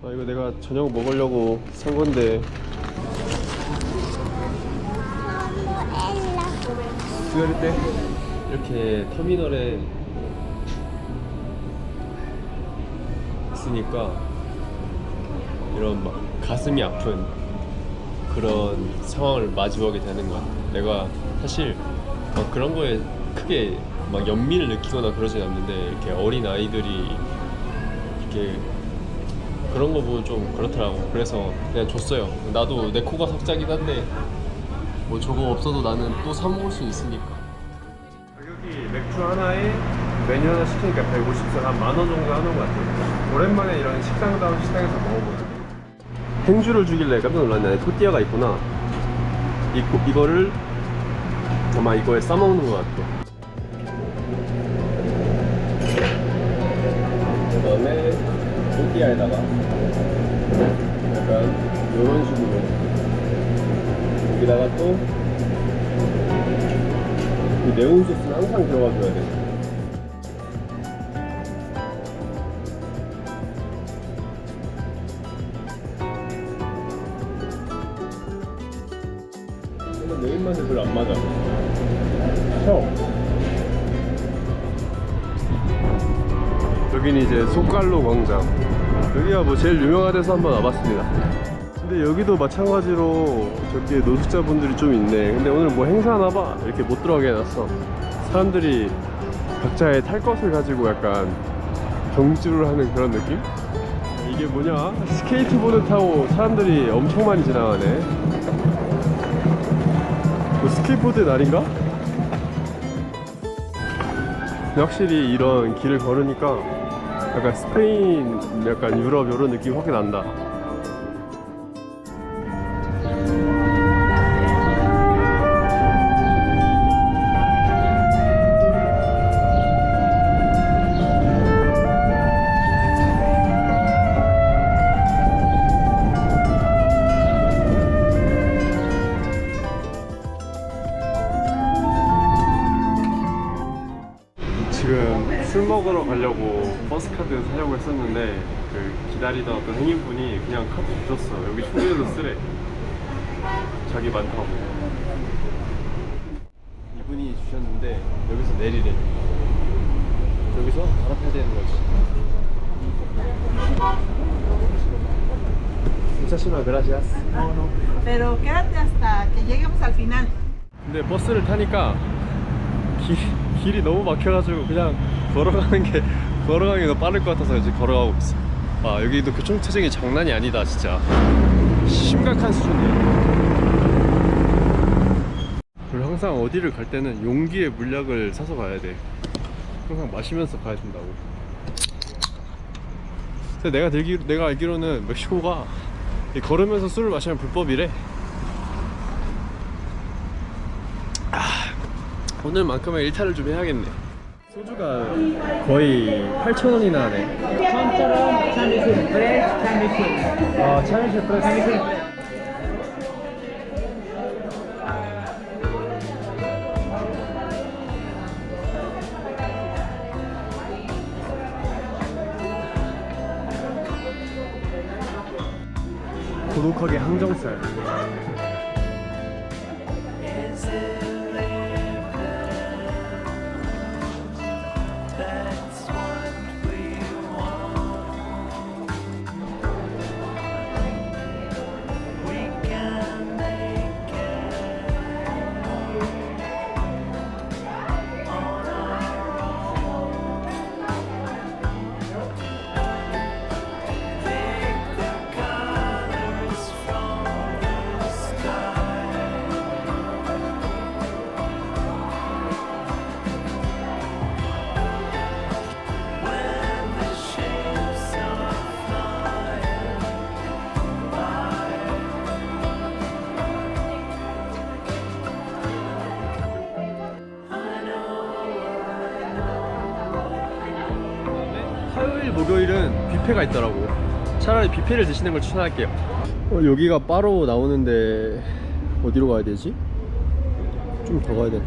아 이거 내가 저녁 먹으려고 산 건데 그럴 때 이렇게 터미널에 있으니까 이런 막 가슴이 아픈 그런 상황을 마주하게 되는 것 같아. 내가 사실 막 그런 거에 크게 막 연민을 느끼거나 그러진 않는데 이렇게 어린 아이들이 이렇게 그런 거 보면 좀 그렇더라고. 그래서 그냥 줬어요. 나도 내 코가 석자긴 한데 뭐 저거 없어도 나는 또 사 먹을 수 있으니까. 가격이 맥주 하나에 메뉴 하나 시키니까 150선 한만 원 정도 하는 것 같아요. 오랜만에 이런 식당다운 식당에서 먹어보는. 행주를 주길래 깜짝 놀랐네. 토띠아가 있구나. 이, 이거를 아마 이거에 싸먹는 것 같아. 그 다음에 토띠아에다가 약간 이런 식으로 여기다가 또이 네온 소스는 항상 들어가줘야 돼. 근데 내 입맛에 별로 안 맞아. 혀. 여기는 이제 속갈로 광장. 여기가 뭐 제일 유명한 데서 한번 와봤습니다. 근데 여기도 마찬가지로 저기 노숙자분들이 좀 있네. 근데 오늘 뭐 행사하나 봐. 이렇게 못 들어가게 해놨어. 사람들이 각자의 탈 것을 가지고 약간 경주를 하는 그런 느낌? 이게 뭐냐? 스케이트보드 타고 사람들이 엄청 많이 지나가네. 뭐 스케이트보드 날인가? 확실히 이런 길을 걸으니까 약간 스페인, 약간 유럽 이런 느낌 확 난다. 술 먹으러 가려고 카드 사려고 했었는데 그 기다리던 어떤 행인분이 그냥 카드 주셨어. 여기 충전해도 쓰래. 자기 많다고. 이분이 주셨는데 여기서 내리래. 여기서 갈아타야 되는 거지. Muchísimas gracias. Pero quédate hasta que lleguemos al final. 근데 버스를 타니까 길, 길이 너무 막혀가지고 그냥 걸어가는 게 걸어가는 게 더 빠를 것 같아서 이제 걸어가고 있어. 아 여기도 교통체증이 장난이 아니다 진짜 심각한 수준이야. 그리고 항상 어디를 갈 때는 용기에 물약을 사서 가야 돼. 항상 마시면서 가야 된다고. 근데 내가 들기 내가 알기로는 멕시코가 이 걸으면서 술을 마시면 불법이래. 오늘만큼은 일탈을 좀 해야겠네. 소주가 거의 8,000원이나 하네. Chonchoro, champion, fresh, champion. 아, 차이시 프레스. 고독하게 항정살. 목요일은 뷔페가 있더라고. 차라리 뷔페를 드시는 걸 추천할게요. 어, 여기가 바로 나오는데 어디로 가야 되지? 좀 더 가야 되나?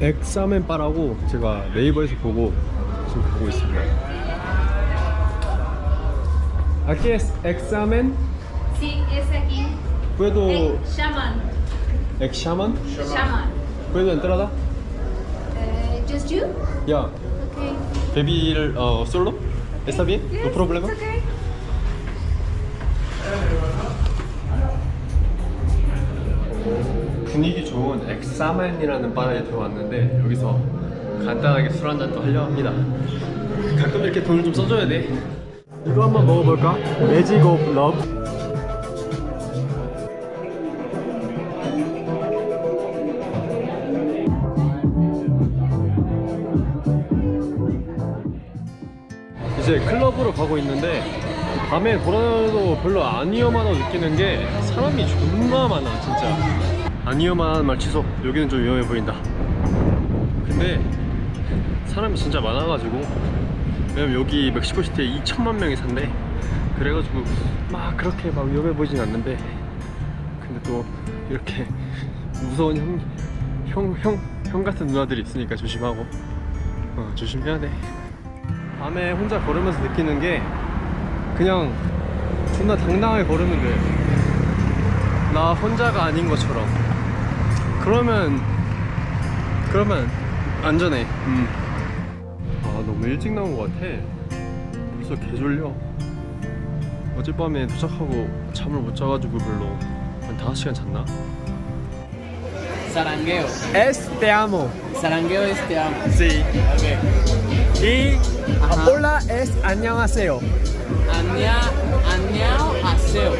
엑사멘 바라고 제가 네이버에서 보고 지금 가고 있습니다. Aquí es examen. Sí, es aquí. ¿Puedo shaman. examen? Shaman. ¿Puedo entrada? Just you? Ya. Okay. Baby를 어 솔로? ¿Está bien? No problema? It's okay. 분위기 좋은 엑사맨이라는 바에 들어왔는데 여기서 간단하게 술 한잔 또 하려 합니다. 가끔 이렇게 돈을 좀 써줘야 돼. 이거 한번 먹어볼까? 매직 오브 러브. 가고 있는데 밤에 돌아다녀도 별로 안 위험하다고 느끼는 게 사람이 존나 많아 진짜. 안 위험한 말 취소. 여기는 좀 위험해 보인다. 근데 사람이 진짜 많아가지고 왜냐면 여기 멕시코시티에 2천만 명이 산대. 그래가지고 막 그렇게 막 위험해 보이진 않는데 근데 또 이렇게 무서운 형, 형, 형, 형 같은 누나들이 있으니까 조심하고 어, 조심해야 돼 밤에 혼자 걸으면서 느끼는 게 그냥 존나 당당하게 걸으면 돼. 나 혼자가 아닌 것처럼. 그러면 그러면 안전해. 음. 아 너무 일찍 나온 것 같아. 벌써 개 졸려. 어젯밤에 도착하고 잠을 못 자가지고 별로 한 5시간 잤나? Zarangueo. Es te amo. Zarangueo es te amo. Sí. Ok. Y Ajá. hola es 안녕하세요. Aseo.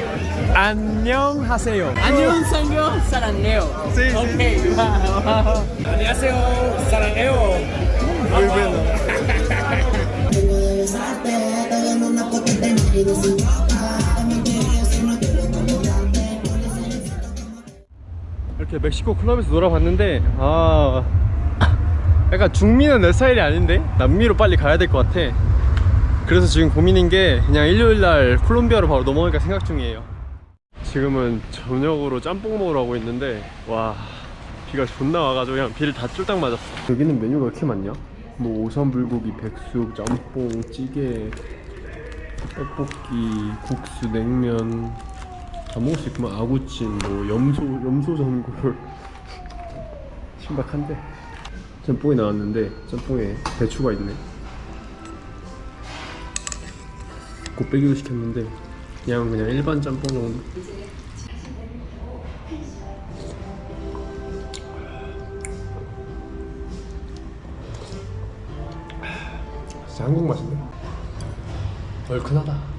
안녕하세요. Año, sangueo, zarangueo. Sí, sí. Ok, va, va. Añaseo, zarangueo. Muy bueno. 이렇게 멕시코 클럽에서 놀아봤는데 아 약간 중미는 내 스타일이 아닌데 남미로 빨리 가야 될 것 같아. 그래서 지금 고민인 게 그냥 일요일날 콜롬비아로 바로 넘어갈까 생각 중이에요. 지금은 저녁으로 짬뽕 먹으러 가고 있는데 와 비가 존나 와가지고 그냥 비를 다 쫄딱 맞았어. 여기는 메뉴가 왜 이렇게 많냐? 뭐 오삼불고기, 백숙, 짬뽕, 찌개 떡볶이, 국수, 냉면. 다 먹을 수 있구만. 아구찜, 뭐 염소, 염소 전골. 신박한데 짬뽕이 나왔는데 짬뽕에 배추가 있네. 곱빼기도 시켰는데 그냥 그냥 일반 짬뽕 정도. 진짜 한국 맛인데? 얼큰하다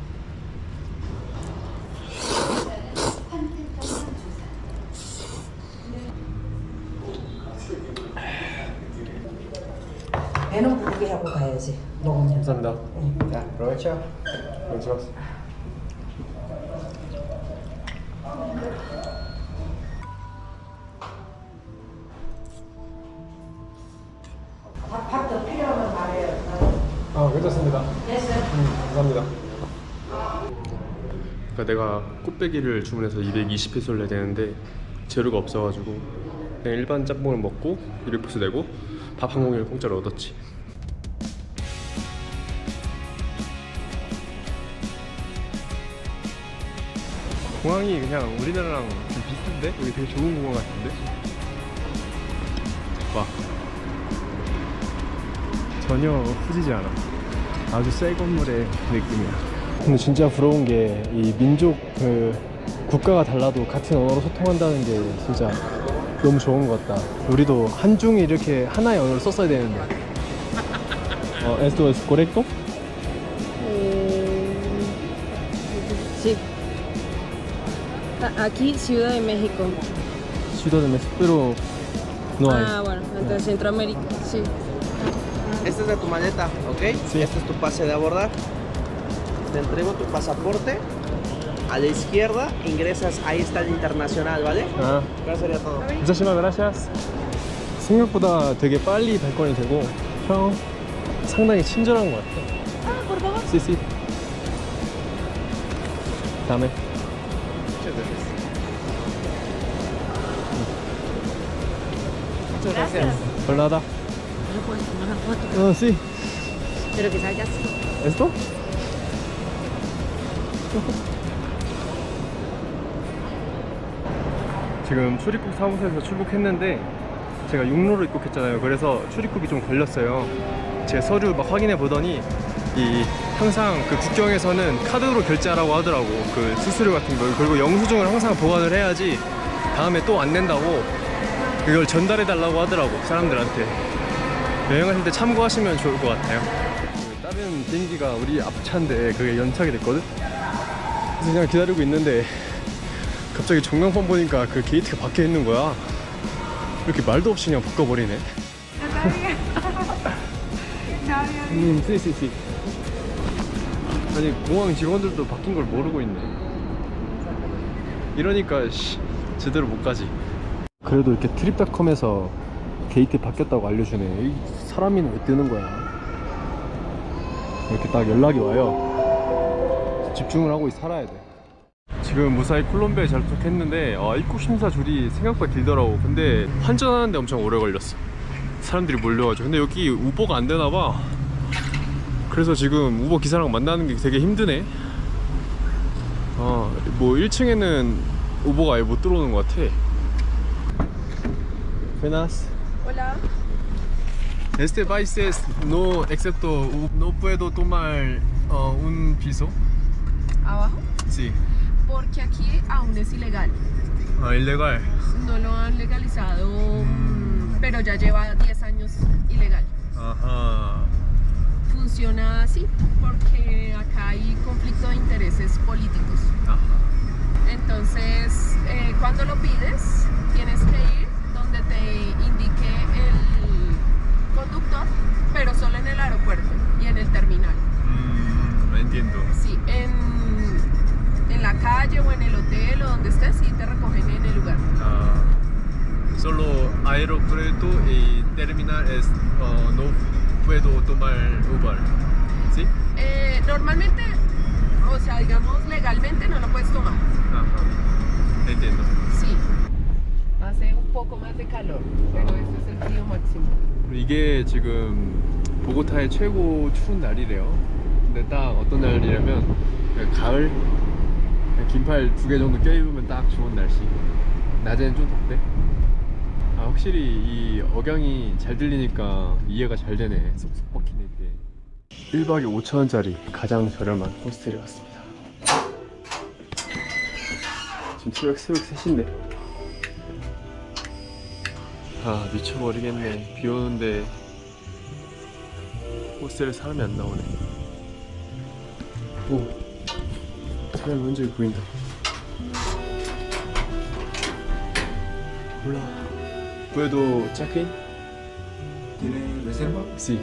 배는 가야지. 먹으면. 감사합니다. 자, 프로베쳐 감사합니다 밥도 필요하면 말해요. 아 괜찮습니다. 음, 감사합니다. 그러니까 내가 꽃배기를 주문해서 220페소를 내야 되는데 재료가 없어가지고 그냥 일반 짬뽕을 먹고 200페소 내고 밥 한 공기를 공짜로 얻었지 공항이 그냥 우리나라랑 좀 비슷한데? 여기 되게 좋은 공항 같은데? 와 전혀 후지지 않아. 아주 새 건물의 느낌이야. 근데 진짜 부러운 게 이 민족 그 국가가 달라도 같은 언어로 소통한다는 게 진짜 너무 좋은 것 같다. 우리도 한중이 이렇게 하나의 언어를 썼어야 되는데. 어, esto es correcto? A- Aquí, Ciudad de México. Ciudad de México, pero no hay. Ah, bueno, entonces Centroamérica, sí. Esta es de tu maleta, ¿ok? Sí. Este es tu pase de abordar. Te entrego tu pasaporte. A la izquierda ingresas, ahí está el internacional, ¿vale? 아, Eso sería todo. 무사시마 gracias. 생각보다 되게 빨리 발권이 되고 형 상당히 친절한 것 같아. 아, por favor. Sí, sí. 다음에. Muchas gracias. Por nada. Oh, sí. Pero que salga así. ¿Esto? 지금 출입국 사무소에서 출국했는데 제가 육로로 입국했잖아요. 그래서 출입국이 좀 걸렸어요. 제 서류 막 확인해 보더니 이 항상 그 국경에서는 카드로 결제하라고 하더라고. 그 수수료 같은 걸 그리고 영수증을 항상 보관을 해야지 다음에 또 안 낸다고 그걸 전달해 달라고 하더라고 사람들한테. 여행하실 때 참고하시면 좋을 것 같아요. 그 다른 비행기가 우리 앞차인데 그게 연착이 됐거든. 그래서 그냥 기다리고 있는데 갑자기 전광판 보니까 그 게이트가 박혀 있는 거야. 이렇게 말도 없이 그냥 바꿔버리네. 음, 씨씨씨. 아니 공항 직원들도 바뀐 걸 모르고 있네. 이러니까 씨, 제대로 못 가지. 그래도 이렇게 트립닷컴에서 게이트 바뀌었다고 알려주네. 이 사람이나 왜 뜨는 거야? 이렇게 딱 연락이 와요. 집중을 하고 살아야 돼. 지금 무사히 콜롬비아에 잘 도착했는데 아, 입국 심사 줄이 생각보다 길더라고 근데 환전하는데 엄청 오래 걸렸어 사람들이 몰려가지고 근데 여기 우버가 안 되나 봐 그래서 지금 우버 기사랑 만나는 게 되게 힘드네 어뭐 1층에는 우버가 아예 못 들어오는 것 같아 Buenas Hola. Este país es no excepto no puedo tomar uh, un piso Abajo. sí Porque aquí aún es ilegal. ah, ilegal No lo han legalizado, mm, pero ya lleva 10 años ilegal. ajá Funciona así porque acá hay conflicto de intereses políticos. ajá Entonces, eh, cuando lo pides, tienes que ir te indique el conductor, pero solo en el aeropuerto y en el terminal. Mm, entiendo. Sí, en, en la calle o en el hotel o donde estés, sí te recogen en el lugar. Ah, solo aeropuerto y terminal es uh, no puedo tomar Uber. ¿Sí? Eh, normalmente, o sea, digamos legalmente no lo puedes tomar. Ajá. Entiendo. Sí. Hace un poco más de calor, pero este es el frío máximo. 이게 지금 보고타의 최고 추운 날이래요. 근데 딱 어떤 날이냐면 그냥 가을 그냥 긴팔 두 개 정도 껴입으면 딱 좋은 날씨. 낮에는 좀 덥대. 아 확실히 이 억양이 잘 들리니까 이해가 잘 되네. 쏙쏙 박히네 이게. 1박에 5천원짜리 가장 저렴한 호스텔에 왔습니다. 지금 새벽 새벽 3시인데 아 미쳐버리겠네 비 오는데 호스텔에 사람이 안 나오네 오 사람이 먼저 보인다 몰라 ¿Puedo check-in? ¿Tiene reserva? Sí.